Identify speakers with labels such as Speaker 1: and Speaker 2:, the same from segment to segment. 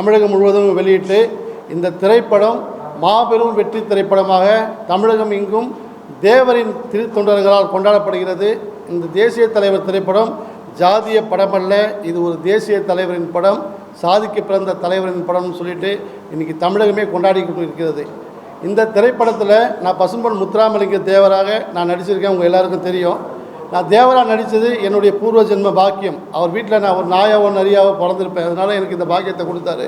Speaker 1: தமிழகம் முழுவதும் வெளியிட்டு இந்த திரைப்படம் மாபெரும் வெற்றி திரைப்படமாக தமிழகம் எங்கும் தேவரின் திருத்தொண்டர்களால் கொண்டாடப்படுகிறது. இந்த தேசிய தலைவர் திரைப்படம் ஜாதிய படமல்ல. இது ஒரு தேசிய தலைவரின் படம் சாதிக்கு பிறந்த தலைவரின் படம்னு சொல்லிட்டு இன்றைக்கி தமிழகமே கொண்டாடி இருக்கிறது இந்த திரைப்படத்தில் நான் பசும்பொன் முத்துராமலிங்க தேவராக நான் நடிச்சிருக்கேன். உங்கள் எல்லாருக்கும் தெரியும். நான் தேவரா நடித்தது என்னுடைய பூர்வ ஜென்ம பாக்கியம். அவர் வீட்டில் நான் ஒரு நாயாவோ நரியாவோ பிறந்திருப்பேன். அதனால் எனக்கு இந்த பாக்கியத்தை கொடுத்தாரு.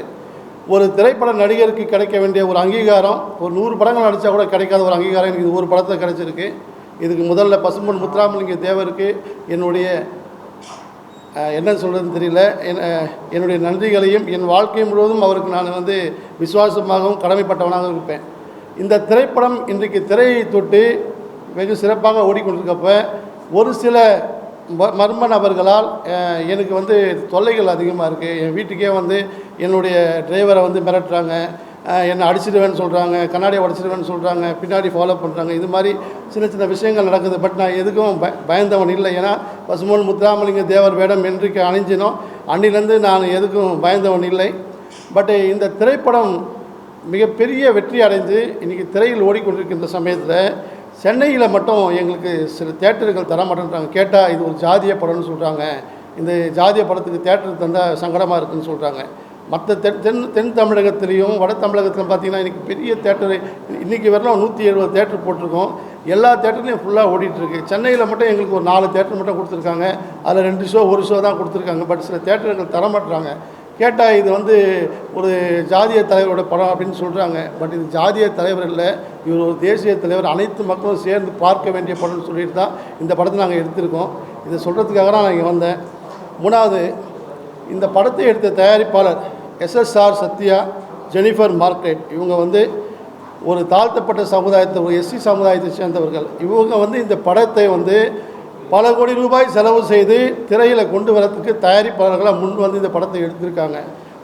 Speaker 1: ஒரு திரைப்பட நடிகருக்கு கிடைக்க வேண்டிய ஒரு அங்கீகாரம் ஒரு நூறு படங்கள் நடித்தா கூட கிடைக்காத ஒரு அங்கீகாரம் எனக்கு இது ஒரு படத்தில் கிடைச்சிருக்கு. இதுக்கு முதல்ல பசும்பொன் முத்துராமலிங்க தேவருக்கு என்னுடைய என்ன சொல்கிறதுன்னு தெரியல. என் என்னுடைய நன்றிகளையும் என் வாழ்க்கை முழுவதும் அவருக்கு நான் வந்து விசுவாசமாகவும் கடமைப்பட்டவனாகவும் இருப்பேன். இந்த திரைப்படம் இன்றைக்கு திரையை தொட்டு வெகு சிறப்பாக ஓடிக்கொண்டிருக்கப்போ ஒரு சில மர்ம நபர்களால் எனக்கு வந்து தொல்லைகள் அதிகமாக இருக்குது என் வீட்டுக்கே வந்து என்னுடைய டிரைவரை வந்து மிரட்டுறாங்க. என்னை அடிச்சிடுவேன்னு சொல்கிறாங்க கண்ணாடியை உடச்சிடுவேன்னு சொல்கிறாங்க பின்னாடி ஃபாலோ பண்ணுறாங்க இது மாதிரி சின்ன சின்ன விஷயங்கள் நடக்குது. பட் நான் எதுக்கும் ப பயந்தவன் இல்லை. ஏன்னா பசுமோன் முத்துராமலிங்க தேவர் வேடம் என்றைக்கு அணிஞ்சினோம் அன்னிலேருந்து நான் எதுக்கும் பயந்தவன் இல்லை. பட் இந்த திரைப்படம் மிகப்பெரிய வெற்றி அடைந்து இன்றைக்கி திரையில் ஓடிக்கொண்டிருக்கின்ற சமயத்தில் சென்னையில் மட்டும் எங்களுக்கு சில தேட்டர்கள் தர மாட்டேன்றாங்க. கேட்டால் இது ஒரு ஜாதிய படம்னு சொல்கிறாங்க இந்த ஜாதிய படத்துக்கு தேட்டர் தந்தால் சங்கடமாக இருக்குன்னு சொல்கிறாங்க மற்ற தென் தென் தென் தமிழகத்திலையும் வட தமிழகத்திலும் பார்த்தீங்கன்னா இன்றைக்கி பெரிய தேட்டரு இன்றைக்கி வரலாம் நூற்றி எழுபது தேட்டர் போட்டிருக்கோம். எல்லா தேட்டர்லையும் ஃபுல்லாக ஓடிட்டுருக்கு சென்னையில் மட்டும் எங்களுக்கு ஒரு நாலு தேட்டர் மட்டும் கொடுத்துருக்காங்க. அதில் ரெண்டு ஷோ ஒரு ஷோ தான் கொடுத்துருக்காங்க. பட் சில தேட்டர்கள் தர மாட்டுறாங்க கேட்டால் இது வந்து ஒரு ஜாதிய தலைவரோட படம் அப்படின்னு சொல்கிறாங்க பட் இது ஜாதிய தலைவர் இல்லை. இவர் ஒரு தேசிய தலைவர். அனைத்து மக்களும் சேர்ந்து பார்க்க வேண்டிய படம்னு சொல்லிட்டு தான் இந்த படத்தை நாங்கள் எடுத்திருக்கோம். இதை சொல்கிறதுக்காக தான் நான் இங்கே வந்தேன். மூணாவது இந்த படத்தை எடுத்த தயாரிப்பாளர் எஸ்எஸ்ஆர் சத்யா ஜெனிஃபர் மார்க்கெட் இவங்க வந்து ஒரு தாழ்த்தப்பட்ட சமுதாயத்தை ஒரு எஸ்சி சமுதாயத்தை சேர்ந்தவர்கள். இவங்க வந்து இந்த படத்தை வந்து பல கோடி ரூபாய் செலவு செய்து திரையில் கொண்டு வரத்துக்கு தயாரிப்பாளர்களாக முன் வந்து இந்த படத்தை எடுத்திருக்காங்க.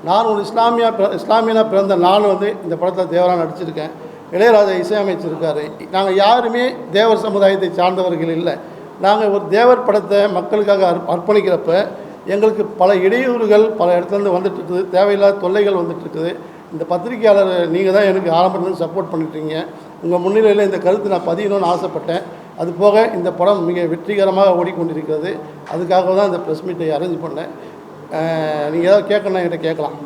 Speaker 1: நான் ஒரு இஸ்லாமியா பிற- இஸ்லாமியனாக பிறந்த நான் வந்து இந்த படத்தில் தேவரா நடிச்சிருக்கேன். இளையராஜா இசையமைச்சிருக்காரு. நாங்கள் யாருமே தேவர் சமுதாயத்தை சார்ந்தவர்கள் இல்லை. நாங்கள் ஒரு தேவர் படத்தை மக்களுக்காக அர்ப்பணிக்கிறப்ப எங்களுக்கு பல இடையூறுகள் பல இடத்துலேருந்து வந்துட்டுருக்குது. தேவையில்லாத தொல்லைகள் வந்துட்டுருக்குது. இந்த பத்திரிகையாளர் நீங்கள் தான் எனக்கு ஆரம்பத்துலேருந்து சப்போர்ட் பண்ணிட்டீங்க. உங்கள் முன்னிலையில் இந்த கருத்து நான் பதியணும்னு ஆசைப்பட்டேன். அது போக இந்த படம் மிக வெற்றிகரமாக ஓடிக்கொண்டிருக்கிறது. அதுக்காக தான் இந்த ப்ரெஸ் மீட்டை அரேஞ்ச் பண்ணேன். நீங்கள் ஏதாவது கேட்கணும் என்கிட்ட கேட்கலாம்.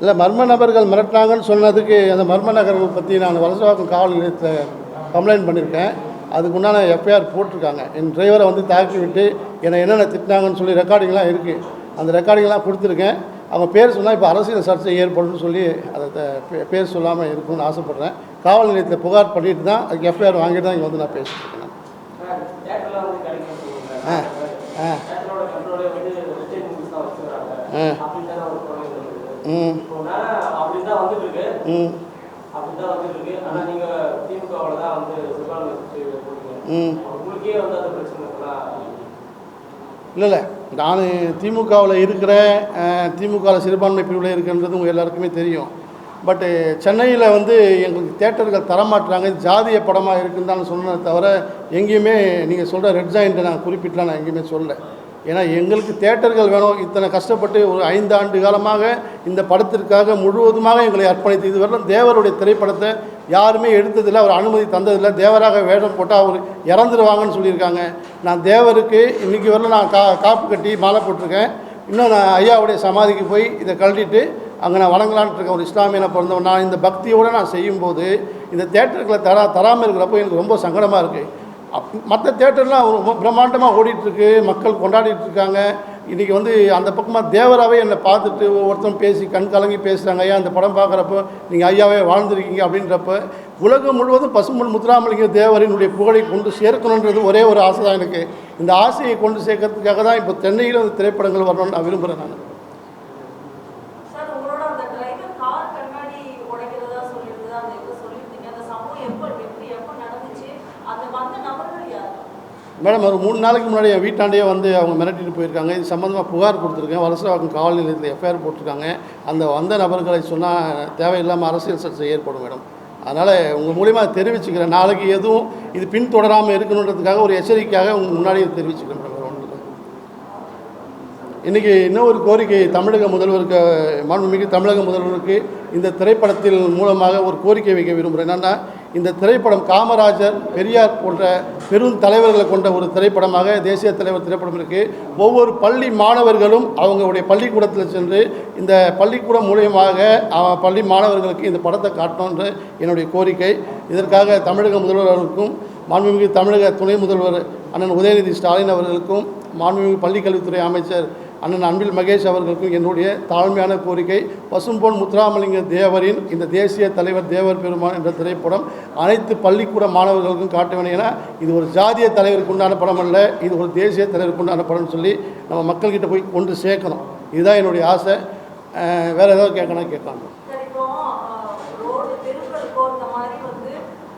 Speaker 1: இல்லை மர்ம நபர்கள் மிரட்டினாங்கன்னு சொன்னதுக்கு அந்த மர்ம நகர்கள் பற்றி நான் வலசவாக்கம் காவல் நிலையத்தில் கம்ப்ளைண்ட் பண்ணியிருக்கேன் அதுக்கு உண்டான எஃப்ஐஆர் போட்டிருக்காங்க. என் டிரைவரை வந்து தாக்கி விட்டு என்னை என்னென்ன திட்டினாங்கன்னு சொல்லி ரெக்கார்டிங்லாம் இருக்குது அந்த ரெக்கார்டிங்லாம் கொடுத்துருக்கேன். அவங்க பேர் சொன்னால் இப்போ அரசியல் சர்ச்சை ஏற்படும்னு சொல்லி அதை பேர் சொல்லாமல் இருக்கணும்னு ஆசைப்பட்றேன். காவல் நிலையத்தில் புகார் பண்ணிட்டு தான் அதுக்கு எஃப்ஐஆர் வாங்கிட்டு தான் இங்கே வந்து நான் பேசிட்டு இருக்கேன். ஆ. ஆ. ம். ம். ம். இல்லை இல்லை. நான் திமுகவில் இருக்கிற திமுகவில் சிறுபான்மை பிரிவில் இருக்கின்றது உங்கள் எல்லாருக்குமே தெரியும். பட்டு சென்னையில் வந்து எங்களுக்கு தேட்டர்கள் தரமாட்டுறாங்க ஜாதிய படமாக இருக்குன்னு தான் சொன்னதை தவிர எங்கேயுமே நீங்கள் சொல்கிற ரெட் ஜாயிண்ட்டை நான் குறிப்பிட்டலாம் நான் எங்கேயுமே சொல்லலை. ஏன்னா எங்களுக்கு தேட்டர்கள் வேணும். இத்தனை கஷ்டப்பட்டு ஒரு ஐந்து ஆண்டு காலமாக இந்த படத்திற்காக முழுவதுமாக எங்களை அர்ப்பணித்து இதுவரையிலும் தேவருடைய திரைப்படத்தை யாருமே எடுத்ததில்லை அவர் அனுமதி தந்ததில்லை. தேவராக வேடம் போட்டால் அவர் இறந்துருவாங்கன்னு சொல்லியிருக்காங்க. நான் தேவருக்கு இன்றைக்கி வரலும் நான் கா காப்பு கட்டி மாலை போட்டிருக்கேன். இன்னும் நான் ஐயாவுடைய சமாதிக்கு போய் இதை கழட்டிட்டு அங்கே நான் வணங்கலான்ட்டு இருக்கேன். ஒரு இஸ்லாமியனை பிறந்தவன். நான் இந்த பக்தியோடு நான் செய்யும்போது இந்த தேட்டர்களை தரா தராமல் இருக்கிறப்போ எனக்கு ரொம்ப சங்கடமாக இருக்குது அப் மற்ற தேட்டர்லாம் ரொம்ப பிரம்மாண்டமாக ஓடிட்டுருக்கு மக்கள் கொண்டாடிட்டு இருக்காங்க இன்றைக்கி வந்து அந்த பக்கமாக தேவராகவே என்னை பார்த்துட்டு ஒவ்வொருத்தரும் பேசி கண் கலங்கி பேசுகிறாங்க ஐயா அந்த படம் பார்க்குறப்போ நீங்கள் ஐயாவே வாழ்ந்துருக்கீங்க. அப்படின்றப்ப உலகம் முழுவதும் பசும்பொன் முத்துராமலிங்க தேவரினுடைய புகழை கொண்டு சேர்க்கணுன்றது ஒரே ஒரு ஆசை தான் எனக்கு. இந்த ஆசையை கொண்டு சேர்க்கறதுக்காக தான் இப்போ சென்னையில் வந்து திரைப்படங்கள் வரணும்னு நான் விரும்புகிறேன் நான்
Speaker 2: சார் உங்களோட அந்த டிரைவர் கார் கண்ணாடி உடைக்கிறதா சொல்லியிருந்தது அந்த எப்போ சொல்லியிருந்தீங்க அந்த சம்பவம் எப்போ எப்படி எப்போ நடந்துச்சு அந்த வந்த நபர்கள் யார்
Speaker 1: மேடம் ஒரு மூணு நாளைக்கு முன்னாடி என் வீட்டாண்டே வந்து அவங்க மிரட்டிட்டு போயிருக்காங்க. இது சம்மந்தமாக புகார் கொடுத்துருக்கேன். வலசவாக்கம் காவல் நிலையத்தில் எஃப்ஐஆர் போட்டிருக்காங்க. அந்த வந்த நபர்களை சொன்னால் தேவையில்லாமல் அரசியல் சர்ச்சை ஏற்படும் மேடம். அதனால் உங்கள் மூலிமா தெரிவிச்சுக்கிறேன். நாளைக்கு எதுவும் இது பின்தொடராமல் இருக்கணுன்றதுக்காக ஒரு எச்சரிக்கையாக உங்கள் முன்னாடியே தெரிவிச்சுக்கிறேன் மேடம். வேற ஒண்ணும் இல்ல. இன்றைக்கி இன்னொரு கோரிக்கை தமிழக முதல்வருக்கு மாண்புமிகு தமிழக முதல்வருக்கு இந்த திரைப்படத்தில் மூலமாக ஒரு கோரிக்கை வைக்க விரும்புகிறேன் என்னென்னா இந்த திரைப்படம் காமராஜர் பெரியார் போன்ற பெரும் தலைவர்களை கொண்ட ஒரு திரைப்படமாக தேசிய தலைவர் திரைப்படம் இருக்குது ஒவ்வொரு பள்ளி மாணவர்களும் அவங்களுடைய பள்ளிக்கூடத்தில் சென்று இந்த பள்ளிக்கூடம் மூலியமாக பள்ளி மாணவர்களுக்கு இந்த படத்தை காட்டணுன்ற என்னுடைய கோரிக்கை. இதற்காக தமிழக முதல்வர் அவர்களுக்கும் மாண்புமிகு தமிழக துணை முதல்வர் அண்ணன் உதயநிதி ஸ்டாலின் அவர்களுக்கும் மாண்புமிகு பள்ளிக்கல்வித்துறை அமைச்சர் அண்ணன் அன்பில் மகேஷ் அவர்களுக்கும் என்னுடைய தாழ்மையான கோரிக்கை பசும்பொன் முத்துராமலிங்க தேவரின் இந்த தேசிய தலைவர் தேவர் பெருமான் என்ற திரைப்படம் அனைத்து பள்ளிக்கூட மாணவர்களுக்கும் காட்ட வேண்டும் என இது ஒரு ஜாதிய தலைவருக்கு உண்டான படம் அல்ல இது ஒரு தேசிய தலைவருக்கு உண்டான படம்னு சொல்லி நம்ம மக்கள்கிட்ட போய் கொண்டு சேர்க்கணும். இதுதான் என்னுடைய ஆசை. வேறு ஏதாவது கேட்கணும் கேட்கலாம்
Speaker 2: சார் இப்போ ரோடு தெருக்களுக்கோ இந்த மாதிரி வந்து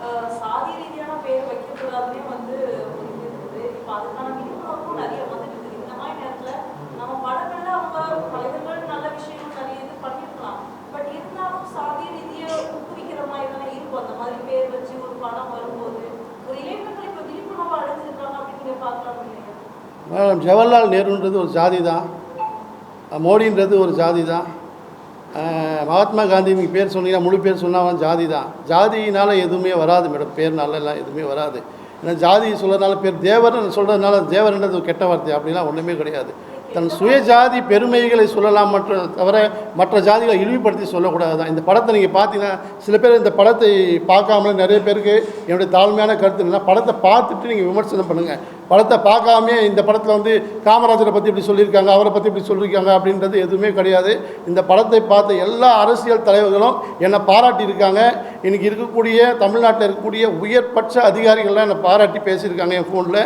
Speaker 2: அஹ், சாதி ரீதியான பேர் வைக்கக்கூடாதுன்னே வந்து ஒரு இது இருக்குது இப்போ அதுக்கான விழிப்புணர்வும் நிறைய வந்துட்டு இருக்குது இந்த மாதிரி நேரத்துல நம்ம படங்கள்ல அவங்க தலைவர்கள் நல்ல விஷயங்கள் நிறைய இது பண்ணிருக்கலாம் பட் இருந்தாலும் சாதி ரீதியை ஊக்குவிக்கிற மாதிரி தானே இருக்கும் அந்த மாதிரி பேர் வச்சு ஒரு படம் வரும்போது ஒரு இளைஞர்கள் இப்போ விழிப்புணர்வு அடைஞ்சிருக்காங்க அப்படின்னு நீங்க பார்க்கலாம் இல்லையா
Speaker 1: மேடம் ஜவஹர்லால் நேருன்றது ஒரு ஜாதி தான் மோடின்றது ஒரு ஜாதி தான் மகாத்மா காந்தி நீங்கள் பேர் சொன்னீங்கன்னா முழு பேர் சொன்னாலும் ஜாதி தான் ஜாதியினால் எதுவுமே வராது மேடம். பேர்னால எல்லாம் எதுவுமே வராது. ஏன்னா ஜாதி சொல்கிறதுனால பேர் தேவர்னு சொல்கிறதுனால தேவர்ன்றது கெட்ட வார்த்தை. அப்படிலாம் ஒன்றுமே கிடையாது. தன் சுயஜாதி பெருமைகளை சொல்லலாம் மற்ற தவிர மற்ற ஜாதிகளை இழிவுபடுத்தி சொல்லக்கூடாது தான் இந்த படத்தை நீங்கள் பார்த்தீங்கன்னா சில பேர் இந்த படத்தை பார்க்காமலே நிறைய பேருக்கு என்னுடைய தாழ்மையான கருத்து என்னென்னா படத்தை பார்த்துட்டு நீங்கள் விமர்சனம் பண்ணுங்கள் படத்தை பார்க்காம இந்த படத்தில் வந்து காமராஜரை பற்றி இப்படி சொல்லியிருக்காங்க அவரை பற்றி இப்படி சொல்லியிருக்காங்க அப்படின்றது எதுவுமே கிடையாது. இந்த படத்தை பார்த்த எல்லா அரசியல் தலைவர்களும் என்னை பாராட்டியிருக்காங்க. இன்றைக்கி இருக்கக்கூடிய தமிழ்நாட்டில் இருக்கக்கூடிய உயர்பட்ச அதிகாரிகள்லாம் என்னை பாராட்டி பேசியிருக்காங்க என் ஃபோனில்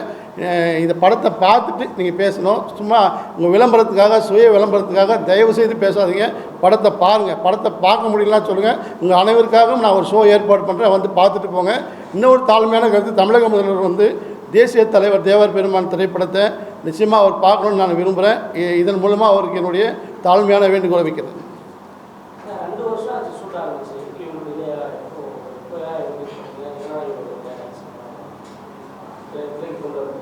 Speaker 1: இந்த படத்தை பார்த்துட்டு நீங்கள் பேசணும். சும்மா உங்கள் விளம்பரத்துக்காக சுய விளம்பரத்துக்காக தயவு செய்து பேசாதீங்க. படத்தை பாருங்கள் படத்தை பார்க்க முடியலன்னா சொல்லுங்கள் உங்கள் அனைவருக்காகவும் நான் ஒரு ஷோ ஏற்பாடு பண்ணுறேன் வந்து பார்த்துட்டு போங்க. இன்னொரு தாழ்மையான கருத்து தமிழக முதல்வர் வந்து தேசிய தலைவர் தேவர் பெருமான் திரைப்படத்தை நிச்சயமாக அவர் பார்க்கணும்னு நான் விரும்புகிறேன் இதன் மூலமாக அவருக்கு என்னுடைய தாழ்மையான வேண்டுகோளை வைக்கிறேன்
Speaker 3: சார், ரெண்டு வருஷம் ஆச்சு ஷூட் ஆரம்பிச்சு இவங்களுடைய இப்போ இப்போ எப்படி சொல்றீங்க ஏன்னா இவங்களுடைய திரை கொண்டு வரது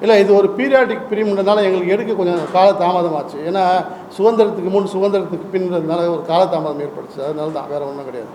Speaker 1: இல்லை இது ஒரு பீரியாடிக் பிரிவுன்றதுனால எங்களுக்கு எடுக்க கொஞ்சம் கால தாமதமாச்சு ஏன்னா சுதந்திரத்துக்கு முன் சுதந்திரத்துக்கு பின்றதுனால ஒரு கால தாமதம் ஏற்பட்டுச்சு அதனால தான் வேறு ஒன்றும் கிடையாது.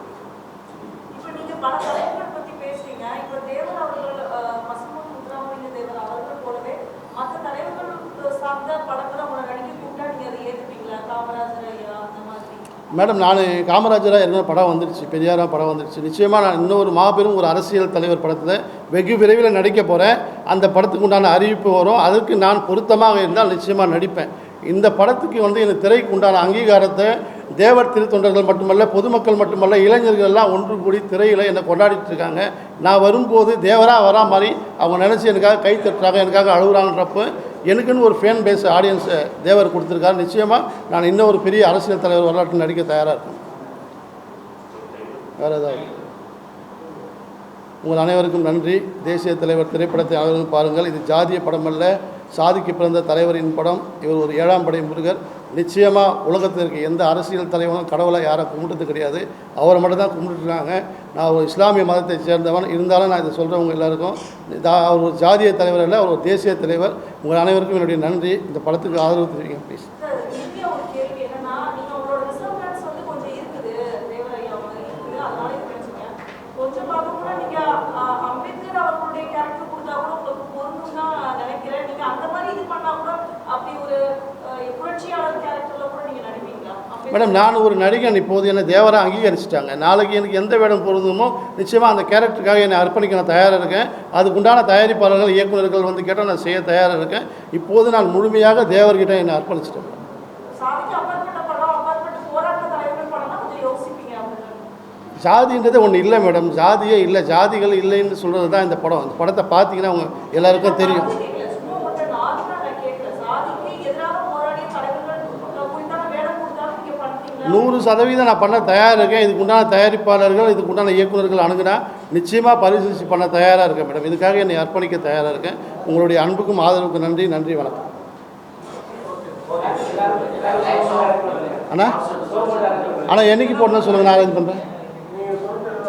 Speaker 1: மேடம் நான் காமராஜராக ஏற்கனவே படம் வந்துடுச்சு பெரியாரா படம் வந்துடுச்சு நிச்சயமாக நான் இன்னொரு மாபெரும் ஒரு அரசியல் தலைவர் படத்தில் வெகு விரைவில் நடிக்க போகிறேன் அந்த படத்துக்கு உண்டான அறிவிப்பு வரும். அதுக்கு நான் பொருத்தமாக இருந்தால் நிச்சயமாக நடிப்பேன். இந்த படத்துக்கு வந்து இந்த திரைக்கு உண்டான அங்கீகாரத்தை தேவர் திருத்தொண்டர்கள் மட்டுமல்ல பொதுமக்கள் மட்டுமல்ல இளைஞர்கள் எல்லாம் ஒன்று கூடி திரையில் என்னை கொண்டாடிட்டு இருக்காங்க. நான் வரும்போது தேவராக வரா மாதிரி அவங்க நினச்சி எனக்காக கை தட்டுறாங்க எனக்காக அழுகுறாங்கன்றப்போ எனக்குன்னு ஒரு ஃபேன் பேஸ் ஆடியன்ஸை தேவர் கொடுத்துருக்காரு. நிச்சயமாக நான் இன்னும் ஒரு பெரிய அரசியல் தலைவர் வரலாற்றில் நடிக்க தயாராக இருக்கேன் வேறு ஏதாவது? உங்கள் அனைவருக்கும் நன்றி. தேசிய தலைவர் திரைப்படத்தை அனைவரும் பாருங்கள். இது ஜாதிய படம் அல்ல சாதிக்கு பிறந்த தலைவரின் படம். இவர் ஒரு ஏழாம் படை முருகர். நிச்சயமாக உலகத்தில் இருக்க எந்த அரசியல் தலைவனும் கடவுளை யாரும் கும்பிட்டது கிடையாது. அவரை மட்டும் தான் கும்பிட்டுருக்காங்க. நான் ஒரு இஸ்லாமிய மதத்தை சேர்ந்தவன். இருந்தாலும் நான் இதை சொல்கிறவங்க எல்லாருக்கும் அவர் ஒரு ஜாதிய தலைவர் அல்ல அவர் ஒரு தேசிய தலைவர். உங்கள் அனைவருக்கும் என்னுடைய நன்றி. இந்த படத்துக்கு ஆதரவு தெரிவிங்க ப்ளீஸ்
Speaker 2: சார் இந்தியா ஒரு கேள்வி என்னன்னா நீங்க உங்களோட ரிசர்வ்மெண்ட்ஸ் வந்து கொஞ்சம் இருக்குது தேவர் ஐயா மாதிரி இருக்குது அதனால இது பேசுங்க கொஞ்சம் பார்க்க கூட நீங்க அஹ், அம்பேத்கர் அவர்களுடைய கேரக்டர் கொடுத்தா கூட உங்களுக்கு பொருந்தும் தான் நினைக்கிறேன் நீங்க அந்த மாதிரி இது பண்ணா கூட அப்படி ஒரு அஹ், புரட்சியாளர் கேரக்டர்ல கூட நீங்க நடிப்பீங்களா அம்பேத்கர்
Speaker 1: மேடம் நான் ஒரு நடிகன் இப்போது என்னை தேவரா அங்கீகரிச்சிட்டாங்க. நாளைக்கு எனக்கு எந்த வேடம் பொருந்துமோ நிச்சயமாக அந்த கேரக்டருக்காக என்னை அர்ப்பணிக்க நான் தயாராக இருக்கேன். அதுக்குண்டான தயாரிப்பாளர்கள் இயக்குநர்கள் வந்து கேட்டால் நான் செய்ய தயாராக இருக்கேன். இப்போது நான் முழுமையாக தேவர்கிட்ட என்னை அர்ப்பணிச்சிட்டேன். ஜாதின்றது ஒன்று இல்லை மேடம். ஜாதியே இல்லை. ஜாதிகள் இல்லைன்னு சொல்கிறது தான் இந்த படம். இந்த படத்தை பார்த்தீங்கன்னா அவங்க எல்லாருக்கும் தெரியும். நூறு சதவீதம் நான் பண்ண தயாராக இருக்கேன் இதுக்குண்டான தயாரிப்பாளர்கள் இதுக்குண்டான இயக்குநர்கள் அணுகுனா நிச்சயமாக பரிசீலித்து பண்ண தயாராக இருக்கேன் மேடம். இதுக்காக என்னை அர்ப்பணிக்க தயாராக இருக்கேன். உங்களுடைய அன்புக்கும் ஆதரவுக்கும் நன்றி. நன்றி வணக்கம். அண்ணா அண்ணா என்னைக்கு போடணும்னு சொல்லுங்கள் நான் அரேஞ்ச் பண்ணுறேன்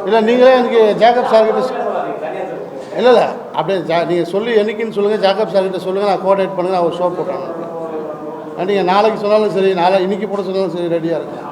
Speaker 1: இல்லை நீங்களே எனக்கு ஜேக்கப் சார்கிட்ட இல்லை இல்லை. அப்படியே ஜா நீங்கள் சொல்லி என்னைக்குன்னு சொல்லுங்கள் ஜாக்கப் சார்கிட்ட சொல்லுங்கள் நான் கோஆர்டினேட் பண்ணுங்கள் நான் ஒரு ஷோ போட்டுறேன் நீங்கள் நாளைக்கு சொன்னாலும் சரி நாளை இன்னைக்கு போட சொன்னாலும் சரி ரெடியாக இருக்கேன்.